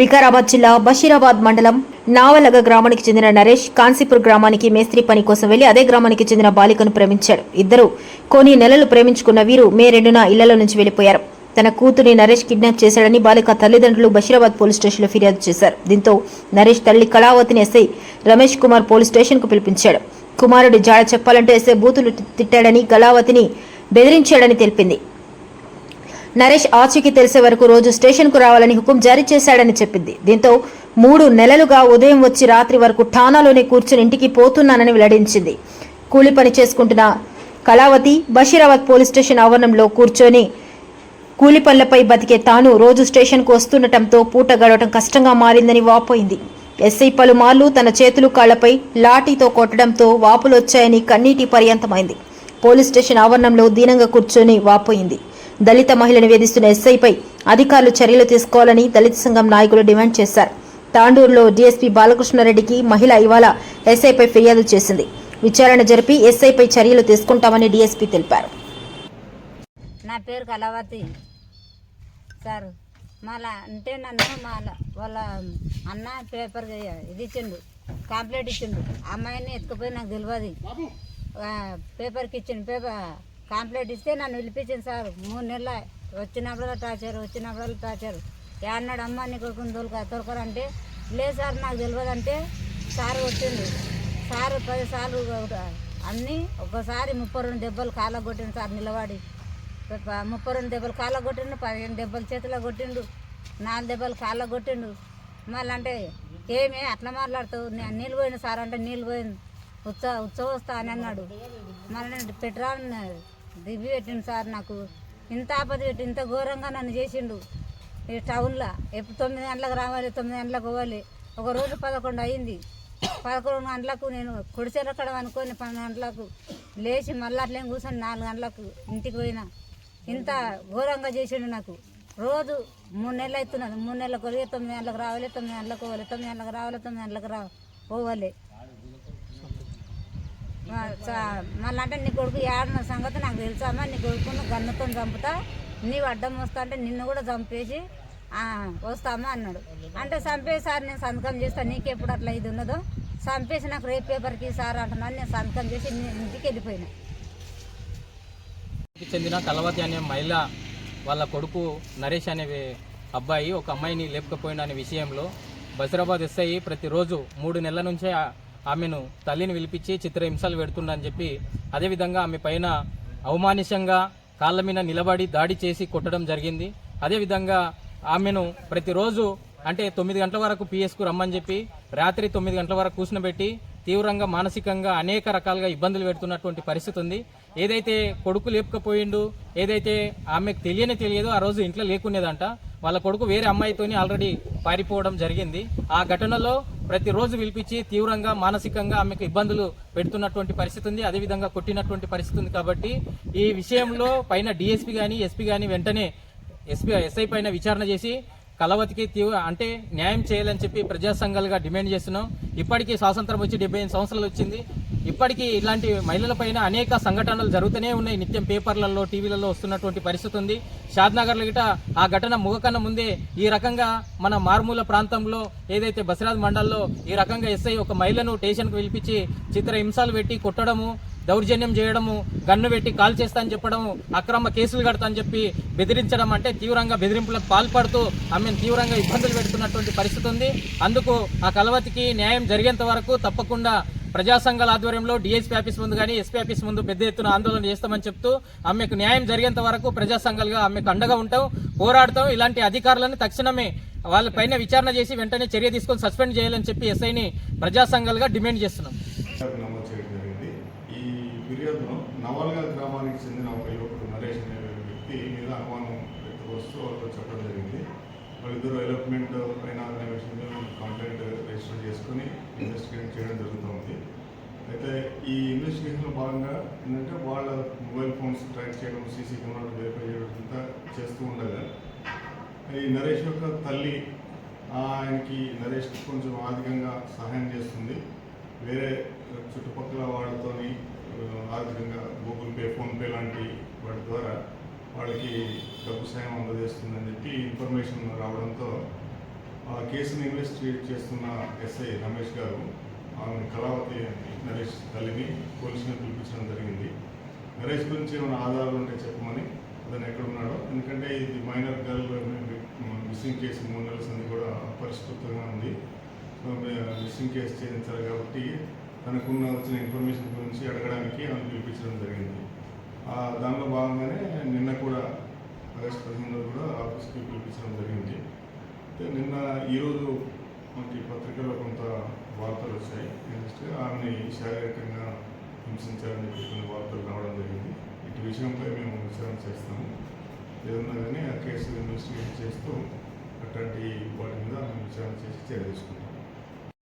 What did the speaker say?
వికారాబాద్ జిల్లా బషీరాబాద్ మండలం నావలగ గ్రామానికి చెందిన నరేష్ కాన్సీపూర్ గ్రామానికి మేస్త్రి పని కోసం వెళ్ళి అదే గ్రామానికి చెందిన బాలికను ప్రేమించాడు. ఇద్దరు కొన్ని నెలలు ప్రేమించుకున్న వీరు మే రెండున ఇళ్ళలో నుంచి వెళ్ళిపోయారు తన కూతురిని నరేష్ కిడ్నాప్ చేశాడని బాలిక తల్లిదండ్రులు బషీరాబాద్ పోలీస్ స్టేషన్లో ఫిర్యాదు చేశారు. దీంతో నరేష్ తల్లి కళావతిని ఎస్ఐ రమేష్ కుమార్ పోలీస్ స్టేషన్కు పిలిపించాడు. కుమారుడి జాడ చెప్పాలంటే ఎస్ఐ బూతులు తిట్టాడని కళావతిని బెదిరించాడని తెలిపింది. నరేష్ ఆచూకీ తెలిసే వరకు రోజు స్టేషన్కు రావాలని హుకుం జారీ చేశాడని చెప్పింది. దీంతో మూడు నెలలుగా ఉదయం వచ్చి రాత్రి వరకు ఠానాలోనే కూర్చుని ఇంటికి పోతున్నానని వెల్లడించింది. కూలి పని చేసుకుంటున్న కళావతి బషీరాబాద్ పోలీస్ స్టేషన్ ఆవరణంలో కూర్చొని కూలి పనులపై బతికే తాను రోజు స్టేషన్కు వస్తుండటంతో పూట గడవటం కష్టంగా మారిందని వాపోయింది. ఎస్ఐ పలుమార్లు తన చేతులు కాళ్ళపై లాఠీతో కొట్టడంతో వాపులొచ్చాయని కన్నీటి పర్యంతమైంది. పోలీస్ స్టేషన్ ఆవరణంలో దీనంగా కూర్చొని వాపోయింది. దళిత మహిళను వేధిస్తున్న ఎస్ఐపై అధికారులు చర్యలు తీసుకోవాలని దళిత సంఘం నాయకులు డిమాండ్ చేశారు. తాండూరులో డీఎస్పీ బాలకృష్ణారెడ్డికి మహిళ ఇవాళ ఎస్ఐపై ఫిర్యాదు చేసింది. విచారణ జరిపి ఎస్ఐపై చర్యలు తీసుకుంటామని డీఎస్పీ తెలిపారు. నా పేరు కళావతి సార్. మళ్ళా అంటే నన్ను మా వాళ్ళ అన్న పేపర్ ఇది ఇచ్చిండు కాంప్లైంట్ ఇచ్చిండు. అమ్మాయిని ఎత్తుకుపోయి నాకు తెలియదు పేపర్కి ఇచ్చిండు పేపర్ కాంప్లైంట్ ఇస్తే నన్ను పిలిపించింది సార్. మూడు నెలల వచ్చినప్పుడు టార్చర్ వచ్చినప్పుడు టార్చర్. ఏమన్నాడు అమ్మ నీ కొడుకుని దొరక దొరకరంటే? లేదు సార్ నాకు తెలియదు అంటే సార్ వచ్చింది సార్ పదిసార్లు అన్నీ ఒకసారి ముప్పై రెండు దెబ్బలు కాళ్ళ కొట్టిండు సార్ నిలబడి. ముప్పై రెండు దెబ్బలు కాళ్ళ కొట్టిండు పదిహేను దెబ్బలు చేతిలో కొట్టిండు నాలుగు దెబ్బలు కాళ్ళ కొట్టిండు. మళ్ళీ అంటే ఏమే అట్లా మాట్లాడుతావు? నేను నీళ్ళు పోయిన సార్ అంటే నీళ్ళు పోయింది. ఉత్సవ ఉత్సవ వస్తా అని అన్నాడు. మళ్ళీ పెట్రాన్ దిబ్బి పెట్టిండు సార్ నాకు. ఇంత ఆపద పెట్టి ఇంత ఘోరంగా నన్ను చేసిండు. ఈ టౌన్లో ఎప్పుడు తొమ్మిది గంటలకు రావాలి తొమ్మిది గంటలకు పోవాలి. ఒక రోజు పదకొండు అయింది. పదకొండు గంటలకు నేను కుడిచెరకడం అనుకొని పన్నెండు గంటలకు లేచి మళ్ళీ అట్లే కూర్చొని నాలుగు గంటలకు ఇంటికి పోయినా. ఇంత ఘోరంగా చేసిండు నాకు. రోజు మూడు నెలలు అవుతున్నది. మూడు నెలలకు తొమ్మిది గంటలకు రావాలి తొమ్మిది గంటలకు పోవాలి తొమ్మిది గంటలకు రావాలి తొమ్మిది గంటలకు రా పోవాలి. మళ్ళీ అంటే నీ కొడుకు ఏడన్న సంగతి నాకు తెలుసామా నీ కొడుకును గన్నుతో చంపుతా. నీవు అడ్డం వస్తా అంటే నిన్ను కూడా చంపేసి వస్తామా అన్నాడు. అంటే చంపేసారి సార్ నేను సంతకం చేస్తాను నీకెప్పుడు అట్లా ఇది ఉన్నదో? చంపేసి నాకు రేపు పేపర్కి సార్ అంటున్నాను నేను సంతకం చేసి నీ ఇంటికి వెళ్ళిపోయినా. చెందిన కలవతి అనే మహిళ వాళ్ళ కొడుకు నరేష్ అనే అబ్బాయి ఒక అమ్మాయిని లేపకపోయిన అనే విషయంలో బసిరాబాద్ ఎస్ఐ ప్రతిరోజు మూడు నెలల నుంచే ఆమెను తల్లిని పిలిపించి చిత్రహింసలు పెడుతుండని చెప్పి అదేవిధంగా ఆమె పైన అవమానిషంగా కాళ్ళ మీద నిలబడి దాడి చేసి కొట్టడం జరిగింది. అదేవిధంగా ఆమెను ప్రతిరోజు అంటే తొమ్మిది గంటల వరకు పిఎస్కు రమ్మని చెప్పి రాత్రి తొమ్మిది గంటల వరకు కూర్చునబెట్టి తీవ్రంగా మానసికంగా అనేక రకాలుగా ఇబ్బందులు పెడుతున్నటువంటి పరిస్థితి ఉంది. ఏదైతే కొడుకు లేపకపోయిండు ఏదైతే ఆమెకు తెలియని తెలియదో ఆ రోజు ఇంట్లో లేకునేదంట. వాళ్ళ కొడుకు వేరే అమ్మాయితోని ఆల్రెడీ పారిపోవడం జరిగింది. ఆ ఘటనలో ప్రతిరోజు పిలిపించి తీవ్రంగా మానసికంగా ఆమెకు ఇబ్బందులు పెడుతున్నటువంటి పరిస్థితి ఉంది. అదేవిధంగా కొట్టినటువంటి పరిస్థితి ఉంది కాబట్టి ఈ విషయంలో పైన డిఎస్పీ కానీ ఎస్పీ కానీ వెంటనే ఎస్పీ ఎస్ఐ పైన విచారణ చేసి కలవతికి తీవ్ర అంటే న్యాయం చేయాలని చెప్పి ప్రజా సంఘాలుగా డిమాండ్ చేస్తున్నాం. ఇప్పటికీ స్వాతంత్రం వచ్చి డెబ్బై ఐదు సంవత్సరాలు వచ్చింది. ఇప్పటికీ ఇలాంటి మహిళలపైన అనేక సంఘటనలు జరుగుతూనే ఉన్నాయి. నిత్యం పేపర్లలో టీవీలలో వస్తున్నటువంటి పరిస్థితి ఉంది. షాద్నగర్లో గిట ఆ ఘటన ముగకన్న ముందే ఈ రకంగా మన మారుమూల ప్రాంతంలో ఏదైతే బసిరాజ్ మండల్లో ఈ రకంగా ఎస్ఐ ఒక మహిళను స్టేషన్కు పిలిపించి చిత్ర హింసలు పెట్టి కొట్టడము దౌర్జన్యం చేయడము గన్ను పెట్టి కాల్ చేస్తా అని చెప్పడము అక్రమ కేసులు కడతా అని చెప్పి బెదిరించడం అంటే తీవ్రంగా బెదిరింపులకు పాల్పడుతూ ఆమెను తీవ్రంగా ఇబ్బందులు పెడుతున్నటువంటి పరిస్థితి ఉంది. అందుకు ఆ కలవతికి న్యాయం జరిగేంత వరకు తప్పకుండా ప్రజా సంఘాల ఆధ్వర్యంలో డిఎస్పీ ఆఫీస్ ముందు కానీ ఎస్పీ ఆఫీస్ ముందు పెద్ద ఎత్తున ఆందోళన చేస్తామని చెప్తూ ఆమెకు న్యాయం జరిగేంత వరకు ప్రజా సంఘాలుగా ఆమెకు అండగా ఉంటాం పోరాడతాం. ఇలాంటి అధికారులను తక్షణమే వాళ్ళ పైన విచారణ చేసి వెంటనే చర్య తీసుకొని సస్పెండ్ చేయాలని చెప్పి ఎస్ఐని ప్రజా సంఘాలుగా డిమాండ్ చేస్తున్నాం. ఈ ఫిర్యాదును నవల్గా గ్రామానికి చెందిన ఒక యువకుడు నరేష్ అనే వ్యక్తి మీద అనుమానం వ్యక్తపరుస్తూ వాళ్ళతో చెప్పడం జరిగింది. వాళ్ళిద్దరు డెవలప్మెంట్ పైన అనే విషయం మీద కంప్లైంట్ రిజిస్టర్ చేసుకుని ఇన్వెస్టిగేట్ చేయడం జరుగుతుంది. అయితే ఈ ఇన్వెస్టిగేషన్లో భాగంగా ఏంటంటే వాళ్ళ మొబైల్ ఫోన్స్ ట్రాక్ చేయడం సీసీ కెమెరాలు వెరిఫై చేయడం అంతా చేస్తూ ఉండగా ఈ నరేష్ యొక్క తల్లి ఆయనకి నరేష్ కొంచెం ఆర్థికంగా సహాయం చేస్తుంది. వేరే చుట్టుపక్కల వాళ్ళతోని ఆ, ఆర్థికంగా గూగుల్ పే ఫోన్పే లాంటి వాటి ద్వారా వాళ్ళకి డబ్బు సాయం అందజేస్తుందని చెప్పి ఇన్ఫర్మేషన్ రావడంతో ఆ కేసును ఇన్వెస్టిగేట్ చేస్తున్న ఎస్ఐ రమేష్ గారు ఆమె కళావతి నరేష్ తల్లిని పోలీసులను పిలిపించడం జరిగింది. నరేష్ గురించి ఏమైనా ఆధారాలు ఉంటే చెప్పమని అతను ఎక్కడ ఉన్నాడో ఎందుకంటే ఇది మైనర్ గర్ల్ మిస్సింగ్ కేసు మూడు నెలల సంది కూడా అపరిష్కృతంగా ఉంది. మిస్సింగ్ కేసు చేయించాలి కాబట్టి తనకున్న వచ్చిన ఇన్ఫర్మేషన్ గురించి అడగడానికి ఆమెను పిలిపించడం జరిగింది. ఆ దానిలో భాగంగానే నిన్న కూడా ఆగస్ట్ పదిహేనులో కూడా ఆఫీస్కి పిలిపించడం జరిగింది. అయితే నిన్న ఈరోజు మనకి పత్రికలో కొంత వార్తలు వచ్చాయి. నెక్స్ట్ ఆమెని శారీరకంగా హింసించాలని చెప్పి కొన్ని వార్తలు రావడం జరిగింది. ఇటు విషయంపై మేము విచారణ చేస్తాము. ఏదన్నా కానీ ఆ కేసు ఇన్వెస్టిగేట్ చేస్తూ అట్లాంటి వాటి మీద మేము విచారణ చేసి చర్య తీసుకుంటాం